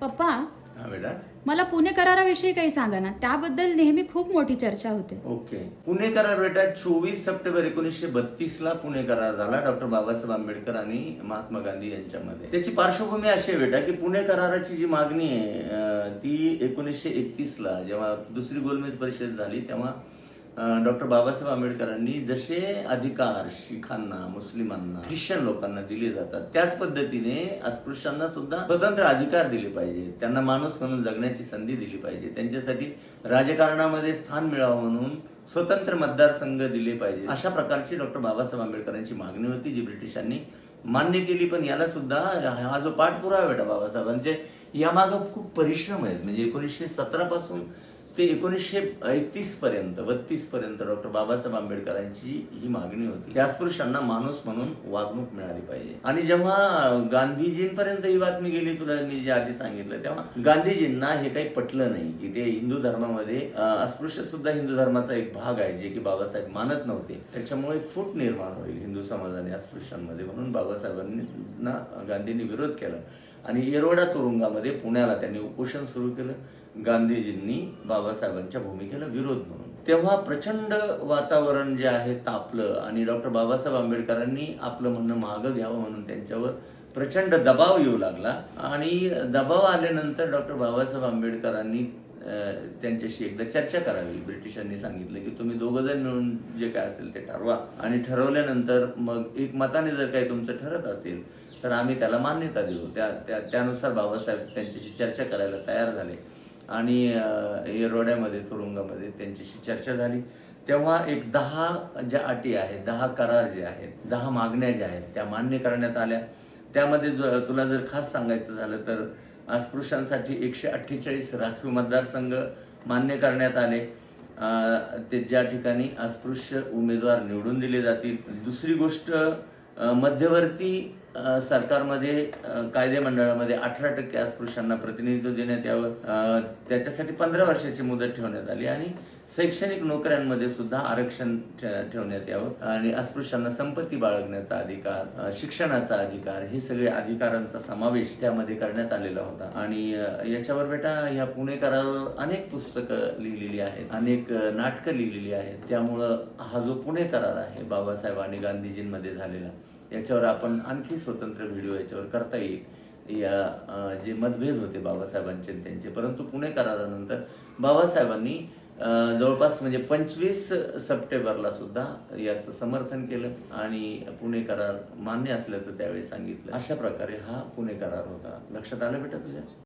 पप्पा हा बेटा. मला पुणे कराराविषयी काही सांगा ना. त्याबद्दल नेहमी खूप मोठी चर्चा होते. ओके. पुणे करार बेटा चोवीस सप्टेंबर एकोणीसशे बत्तीस ला पुणे करार झाला. डॉक्टर बाबासाहेब आंबेडकर आणि महात्मा गांधी यांच्यामध्ये. त्याची पार्श्वभूमी अशी आहे बेटा की पुणे कराराची जी मागणी आहे अं, ती एकोणीसशे एकतीस ला जेव्हा दुसरी गोलमेज परिषद झाली तेव्हा डॉक्टर बाबासाहेब आंबेडकरांनी जसे अधिकार शिखांना मुस्लिमांना ख्रिश्चन लोकांना दिले जातात त्याच पद्धतीने अस्पृश्यांना सुद्धा स्वतंत्र अधिकार दिले पाहिजे. त्यांना माणूस म्हणून जगण्याची संधी दिली पाहिजे. त्यांच्यासाठी राजकारणामध्ये स्थान मिळावं म्हणून स्वतंत्र मतदारसंघ दिले पाहिजे. अशा प्रकारची डॉक्टर बाबासाहेब आंबेडकरांची मागणी होती जी ब्रिटिशांनी मान्य केली. पण याला सुद्धा हा जो पाठपुरावा बेटा बाबासाहेबांचे यामागं खूप परिश्रम आहेत. म्हणजे एकोणीसशे सतरा पासून ते एकोणीसशे एकतीस पर्यंत बत्तीस पर्यंत डॉक्टर बाबासाहेब आंबेडकरांची ही मागणी होती. त्या अस्पृश्यांना माणूस म्हणून वागणूक मिळाली पाहिजे. आणि जेव्हा गांधीजींपर्यंत ही बातमी गेली तुला मी जे आधी सांगितलं तेव्हा गांधीजींना हे काही पटलं नाही की ते हिंदू धर्मामध्ये अस्पृश्य सुद्धा हिंदू धर्माचा एक भाग आहे जे की बाबासाहेब मानत नव्हते. त्याच्यामुळे फूट निर्माण होईल हिंदू समाजाने अस्पृश्यांमध्ये म्हणून बाबासाहेबांना गांधींनी विरोध केला. आणि येरवडा तुरुंगामध्ये पुण्याला त्यांनी उपोषण सुरू केलं. गांधीजींनी बाबासाहेबांच्या भूमिकेला विरोध म्हणून. तेव्हा प्रचंड वातावरण जे आहे तापलं आणि डॉक्टर बाबासाहेब आंबेडकरांनी आपलं म्हणणं मागं घ्यावं म्हणून त्यांच्यावर प्रचंड दबाव येऊ लागला. आणि दबाव आल्यानंतर डॉक्टर बाबासाहेब आंबेडकरांनी त्यांच्याशी एकदा चर्चा करावी. ब्रिटिशांनी सांगितलं की तुम्ही दोघं जण मिळून जे काय असेल ते ठरवा. आणि ठरवल्यानंतर मग एक मताने जर काही तुमचं ठरत असेल तर आम्ही त्याला मान्यता देऊ. त्या त्या- त्यानुसार बाबासाहेब त्यांच्याशी चर्चा करायला तयार झाले. आणि येरवड्यामध्ये तुरुंगामध्ये त्यांच्याशी चर्चा झाली. तेव्हा एक दहा ज्या अटी आहेत दहा करार जे आहेत दहा मागण्या ज्या आहेत त्या मान्य करण्यात आल्या. त्यामध्ये तुला जर खास सांगायचं झालं तर अस्पृश्यांसाठी एकशे अठ्ठेचाळीस राखीव मतदारसंघ मान्य करण्यात आले. ते ज्या ठिकाणी अस्पृश्य उमेदवार निवडून दिले जातील. दुसरी गोष्ट मध्यवर्ती सरकारमध्ये कायदेमंडळामध्ये कायदे मंडळामध्ये अठरा टक्के अस्पृश्यांना प्रतिनिधित्व देण्यात यावं. त्याच्यासाठी पंधरा वर्षाची मुदत ठेवण्यात आली आणि शैक्षणिक नोकऱ्यांमध्ये सुद्धा आरक्षण ठेवण्यात यावं. आणि अस्पृश्यांना संपत्ती बाळगण्याचा अधिकार शिक्षणाचा अधिकार हे सगळे अधिकारांचा समावेश त्यामध्ये करण्यात आलेला होता. आणि याच्यावर बेटा ह्या पुणे करारावर अनेक पुस्तकं लिहिलेली आहेत अनेक नाटकं लिहिलेली आहेत. त्यामुळं हा जो पुणे करार आहे बाबासाहेब आणि गांधीजींमध्ये झालेला याच्यावर आपण आणखी स्वतंत्र व्हिडिओ याच्यावर करता येईल. या जे मतभेद होते बाबासाहेबांचे त्यांचे. परंतु पुणे करारानंतर बाबासाहेबांनी जवळपास म्हणजे पंचवीस सप्टेंबरला सुद्धा याचं समर्थन केलं आणि पुणे करार मान्य असल्याचं त्यावेळी सांगितलं. अशा प्रकारे हा पुणे करार होता. लक्षात आलं बेटा तुझ्या?